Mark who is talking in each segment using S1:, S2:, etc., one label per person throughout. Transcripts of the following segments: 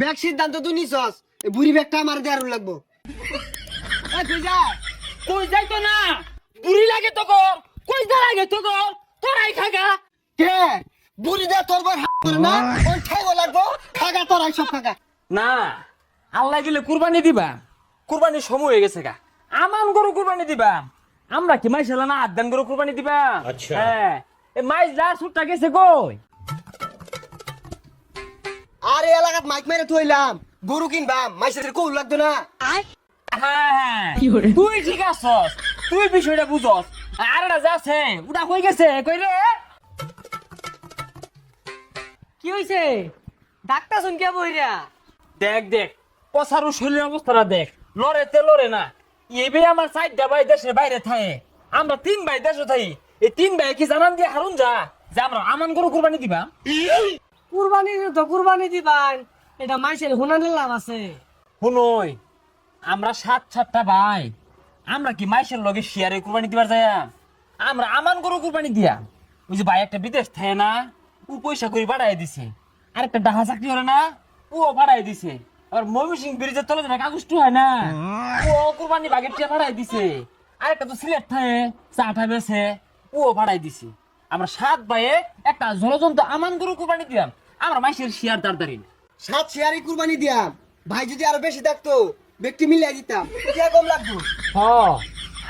S1: Bag সিদ্ধান্ত তুই নিছস। এই বুড়ি ব্যাগটা আমার দেয়ার লাগবো।
S2: এ, কই যা। কই যাই তো না? বুড়ি লাগে তো কর। কই যা লাগে তো কর। তোরাই খাগা।
S1: কে? বুড়ি দে তোর বই হাত করে না? ওই। লাগবো। খাগা তোর এই সব খাগা।
S2: না আল্লাহ দিলে কুরবানি দিবা। কুরবানির সময় হয়ে গেছে গা। আমান গরু কুরবানি দিবা। আমরা কি মাইশ না আদান গরু কুরবানি দিবা?
S3: আচ্ছা।
S2: হ্যাঁ। এ মাইশ যা সুটটা গেছে কই?
S1: আর এই এলাকাত মাইক মেরে থইলাম। গরু কিনবাম মাইসের কৌ লাগতো না।
S2: হ্যাঁ হ্যাঁ। তুই ঠিক আছস তুই বিষয়টা বুঝস। আর এটা যাচ্ছে ওটা কই গেছে কই রে
S4: কি হইছে? ডাক্তার শুন কে বইরা।
S2: দেখ দেখ পসারু শরীরের অবস্থাটা দেখ। লড়ে তে লড়ে না। এবে আমার চারটা ভাই দেশের বাইরে থাকে। আমরা তিন ভাই দেশে থাকি। এই তিন ভাই কি জানান দিয়ে হারুন যা? যে আমরা আমান গরু কুরবানি দিবা।
S4: কুরবানি তো কুরবানি দিবান এটা মাইসের হুনানের লাভ আছে।
S2: শুনই আমরা সাত সাতটা ভাই, আমরা কি মাইসের লগে শেয়ারে কুরবানি দিবার যায় আমরা আমান গরু কুরবানি দিয়া। ওই যে ভাই একটা বিদেশ থাকে না, ও পয়সা করে বাড়াই দিছে। আর একটা ডাহা চাকরি হলে না ও বাড়াই দিছে। আবার ময়মনসিং ব্রিজের তলে যেটা কাগজটু হয় না ও কুরবানি বাগের টিয়া বাড়াই দিছে। আর একটা তো সিলেট থাকে চাটা বেছে ও বাড়াই দিছে। আমরা সাত ভাইয়ে একটা জলজন্ত আমান গরু কুরবানি দিলাম। আমরা মাইসের শেয়ার দাঁড়
S1: সাত শেয়ারি কুরবানি দিয়াম। ভাই যদি আরও বেশি থাকতো ব্যক্তি মিলাই দিতাম। কে কম লাগতো
S2: হ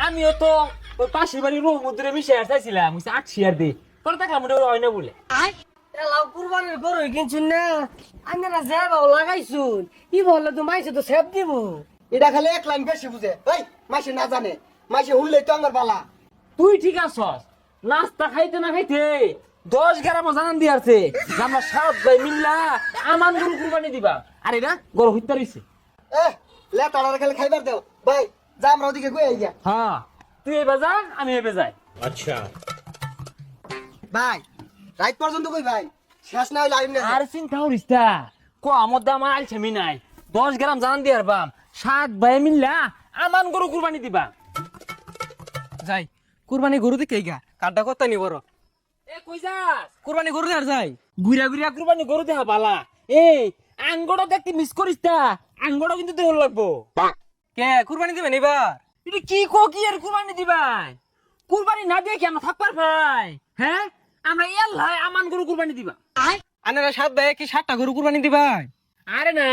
S2: আমিও তো ওই পাশের বাড়ির রুম মধ্যে মিশে চাইছিলাম বুঝছি আট শেয়ার দিই পরে দেখলাম ওটা হয় না বলে।
S4: এলাও কুরবানির গরু কিনছুন না? আপনারা যে বাবু লাগাইছুন। ই বললে তো মাইসে তো সেব দিব।
S1: এটা খালি এক লাইন বেশি বুঝে। এই মাসে না জানে। মাসে হুললে তো আমার বালা।
S2: তুই ঠিক আছস। নাস্তা খাইতে না খাইতে দশ গ্রাম জানান দিয়াছে আমরা সাত ভাই মিল্লা আমান গরু কুরবানি দিবা। আরে না গরু হইতে রইছে।
S1: এ লে তাড়াতাড়ি খেলে খাইবার দাও। ভাই যা আমরা ওদিকে গই আইয়া
S2: হ্যাঁ তুই এবার যা আমি এবার যাই।
S3: আচ্ছা।
S1: ভাই রাত পর্যন্ত কই ভাই? শেষ না হইলে আইম না।
S2: আর চিন্তা করিস না কো আমার দাম আইল আলছামি নাই। দশ গ্রাম জানান দিয়ার বাম সাত ভাই মিল্লা আমান গরু কুরবানি দিবা।
S4: যাই কুরবানি গরু দিকে গা কাটা কথা নি বড়
S2: কই যাস?
S4: কুরবানি গরু আর যাই।
S2: কুরবানি গরু দেখা বালা এই আঙ্গড়া দেখতে মিস করিস তা। আঙ্গড়া কিন্তু দেহ লাগবো।
S4: কে কুরবানি দিবেন এবার
S2: এটা কি কো কি আর কুরবানি দিবাই? কুরবানি না দিয়ে কি আমরা থাকবার ভাই হ্যাঁ? আমরা এল্লাই আমান গরু কুরবানি দিবা।
S4: আনারা সাত ভাই কি সাতটা গরু কুরবানি দিবাই?
S2: আরে না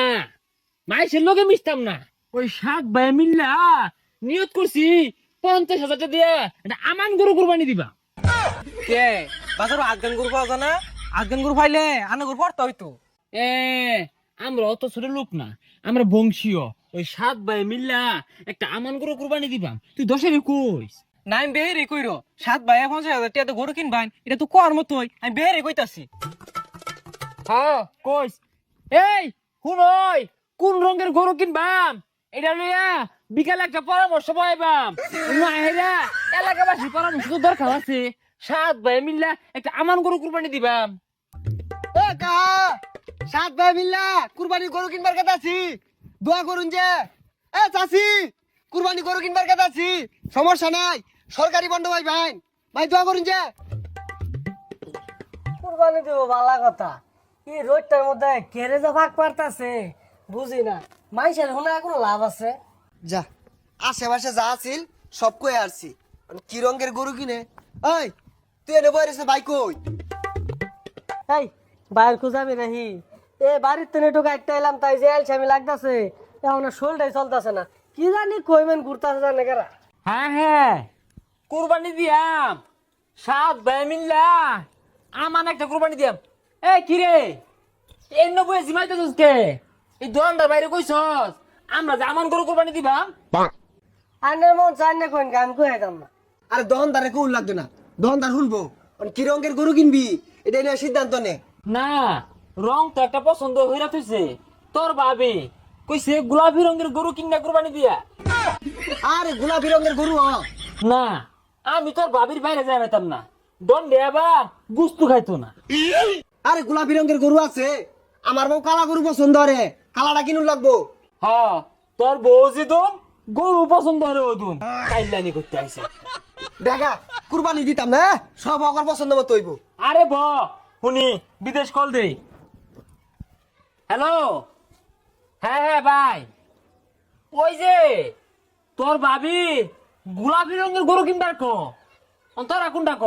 S2: মাইসের লোকে মিশতাম না। ওই সাত ভাই মিল্লা নিয়ত করছি পঞ্চাশ হাজারটা দিয়ে এটা আমান গরু কুরবানি দিবা।
S4: কে? বাজার আটগান গরু পাওয়া না। আটগান গরু পাইলে আনা গরু পড়তে হইতো।
S2: এ আমরা অত ছোট লোক না। আমরা বংশীয়। ওই সাত ভাই মিল্লা একটা আমান গরু কুরবানি দিবাম। তুই দশের কইস।
S4: না আমি বেহেরে কইরো। সাত ভাই পঞ্চাশ হাজার তো গরু কিনবাই এটা তো কর মতোই। আমি বেহেরে কইতাছি।
S2: হ্যাঁ কইস। এই শুনই কোন রঙের গরু কিনবাম? এটা লইয়া বিকালে একটা পরামর্শ পাইবাম। এলাকাবাসী পরামর্শ তো দরকার আছে। সাত ভাই মিল্লা একটা আমান গরু কুরবানি দিবাম।
S1: এ কা সাত ভাই মিল্লা কুরবানি গরু কিনবার কথা আছি। দোয়া করুন যে। এ চাচি কুরবানি গরু কিনবার কথা আছি। সমস্যা নাই সরকারি বন্ধ ভাই ভাই। ভাই দোয়া করুন যে।
S4: কুরবানি দিব ভালো কথা। এই রোডটার মধ্যে কেড়ে যা ভাগ পারতাছে বুঝি না। মাইসের হুনা কোনো লাভ আছে।
S1: যা আশেপাশে যা আছিল সব কয়ে আসছি। কি রঙের গরু কিনে? ওই তুই এনে বই রেছে ভাই কই?
S4: এই বাইর খুঁজাবি নাহি। এ বাড়ির তেনে ঢুকা একটা এলাম তাই যে আলসামি লাগতাছে। এখন শোলটাই চলতেছে না। কি জানি কইমেন ঘুরতাছে জানে কেরা।
S2: হ্যাঁ হ্যাঁ। কুরবানি দিয়াম। সাত ভাই মিল্লা। আমান একটা কুরবানি দিয়াম। এ কি রে? এই নব্বই জিমাইতে কে? এই দোকানটার বাইরে কইছস? আমরা যে আমান গরু কুরবানি দিবাম।
S4: আনের মন চাই না কইন গাম কই হেতাম না।
S1: আরে দহনদারে কোন লাগতো না। দহনদার শুনব কি রঙের গরু কিনবি? এটা নিয়ে সিদ্ধান্ত নে।
S2: না রং তো একটা পছন্দ হইরা থইছে। তোর ভাবি কইছে গোলাপি রঙের গরু কিনা কুরবানি দিয়া।
S1: আরে গোলাপি রঙের গরু হ
S2: না আমি তোর ভাবির বাইরে যাই পেতাম না। দণ্ডে আবার গুস্তু খাইতো না।
S1: আরে গোলাপি রঙের গরু আছে। আমার বউ কালা গরু পছন্দ রে কালাটা কিনুন লাগবো।
S2: হ তোর বউ যেদুন গরু পছন্দ হলে ওদুন কাইলানি করতে আইছে।
S1: দেখা কুরবানি দিতাম না সব অকর পছন্দ মতো হইব।
S2: আরে ব শুনি বিদেশ কল দে। হ্যালো? হ্যাঁ হ্যাঁ ভাই। ওই যে তোর ভাবি গোলাপি রঙের গরু কিনবার ক। তোরা কোনটা ক?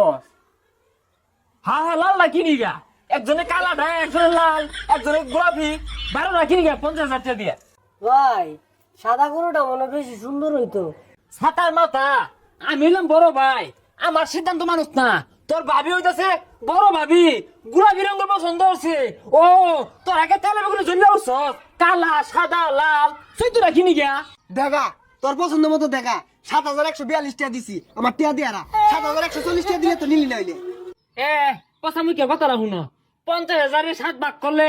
S2: হ্যাঁ হ্যাঁ লাল না কিনি গা? একজনে কালা না একজনে লাল একজনে গোলাপি। বারো না কিনি গা পঞ্চাশ হাজার টাকা দিয়ে।
S4: ভাই সাদা গরুটা মনে হয় বেশি সুন্দর হইতো।
S2: ছাতার মাথা। আমি হলাম বড় ভাই। আমার সিদ্ধান্ত মানুষ না। তোর ভাবি হইতাছে বড় ভাবি গোলাপি রঙের পছন্দ হচ্ছে ও তোর আগে তেলে বেগুনে জ্বলে উঠছ কালা সাদা লাল সেই তোরা কিনি গা
S1: দেখা তোর পছন্দ মতো দেখা। সাত হাজার একশো বিয়াল্লিশ টাকা দিছি আমার টিয়া দিয়ারা সাত হাজার একশো চল্লিশ টাকা দিলে তো নিলি নইলে।
S2: এ কথা মুখে কথা রাখুন পঞ্চাশ হাজারে সাত ভাগ করলে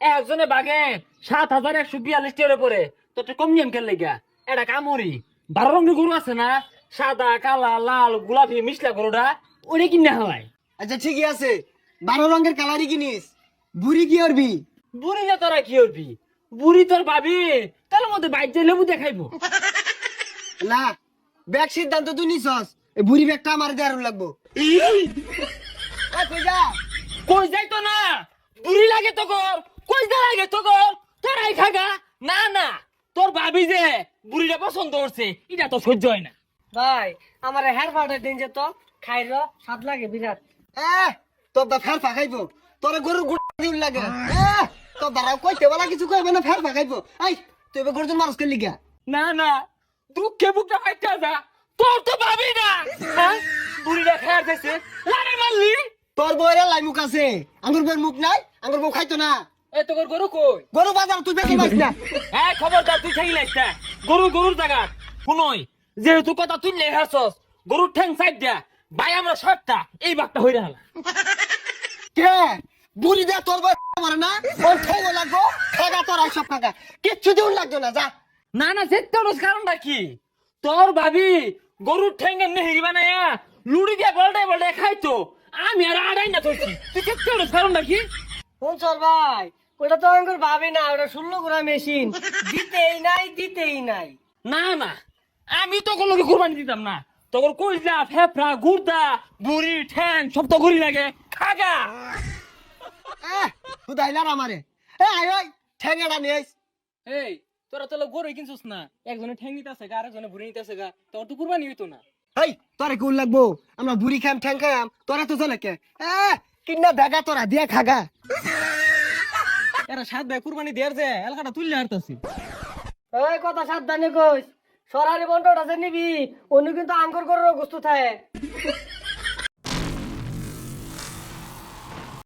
S2: একজনে বাগে সাত হাজার একশো বিয়াল্লিশ টিয়ারে পরে তোর তো কম নিয়ম খেললে গা এটা কামড়ি। বারো রঙের গরু আছে না? সাদা কালা লাল গোলাপি মিশলা গরুটা ওরে কিনে হালাই
S1: আচ্ছা ঠিকই আছে। বারো রঙের কালারই কিনিস। বুড়ি কি করবি
S2: বুড়ি না তোরা কি করবি বুড়ি তোর ভাবি? তার মধ্যে বাইক যে লেবু দেখাইবো
S1: না ব্যাগ সিদ্ধান্ত তুই নিছস। এই বুড়ি ব্যাগটা আমার দেয়ার লাগবো। কই যা?
S2: কই যাইতো না? বুড়ি লাগে তো কর কই যা লাগে তো কর তোরাই খাগা? না না। তোর ভাবি যে বুড়িটা পছন্দ করছে এটা তো সহ্য হয় না।
S4: ভাই আমার হেয়ার ফাটার দিন যে তো খাইর স্বাদ লাগে বিরাট।
S1: এ তোর দা ফের ফাঁকাইবো তোর গরুর গুড় দিন লাগে। এ তোর দ্বারা কইতে বলা কিছু কইবে না ফের ফাঁকাইবো আই তুই এবার গরুজন মানুষ করলি গা
S2: না না দুঃখে বুকটা ফাইটা যা। তোর তো ভাবি না। হ্যাঁ? বুড়িটা খেয়ার দিছে। লারে মারলি?
S1: তোর বইয়ের লাই মুখ আছে। আঙ্গুর বইয়ের মুখ নাই আঙ্গুর বউ খাইতো না।
S2: এ তোর গরু কই?
S1: গরু বাজার তুই বেশি পাইস না।
S2: এই খবরদার তুই থাকি লাগছে গরু গরুর জায়গা। শুনই যেহেতু কথা তুই হাসস গরুর ঠ্যাং সাইড দিয়া ভাই আমরা সবটা এই বাঘটা হইরা হালা।
S1: কে? বুড়ি দে তোর বই মারে না? ওর ঠেঙ্গো লাগবো খাগা তোর সব খাগা কিচ্ছু দিউন লাগতো না যা।
S2: না না যেতে ওর কারণটা কি? তোর ভাবি গরুর ঠ্যাঙ্গে নেহেরি বানায়া লুড়ি দিয়া বলটাই বলটাই খাইতো। আমি আর আড়াই না তুই তুই ওর কারণটা কি?
S4: কোন চল ভাই ওটা তো আমার ভাবি না ওটা ষোলো গোড়া মেশিন। দিতেই নাই দিতেই নাই।
S2: না না আমি তো কোনো কুরবানি দিতাম না। তোর কইলা ফেফড়া গুর্দা বুড়ি ঠ্যাং সব তো গরি লাগে। খাগা।
S1: এ হুদাইলার আমারে। এ আয় ওই নিয়ে আইস।
S3: এই তোরা তো গরু কিনছিস না। একজনে ঠ্যাং নিতে আছে গা আরেকজনে ভুড়ি নিতে আছে গা। তোর তো কুরবানি হইতো না।
S1: এই তোরে কোন লাগবো? আমরা বুড়ি খাম ঠ্যাং খাম তোরা তো চলে কে? এ কিন্না দেখা তোরা দিয়া খাগা।
S3: এরা সাত ভাই কুরবানি দেয়ার যে এলাকাটা তুললে হারতাছি
S4: ওই কথা সাবধানে কইস। সরারি বন্টটা আছে নিবি অন্য কিন্তু আঙ্গুর করার গোস্ত থাকে।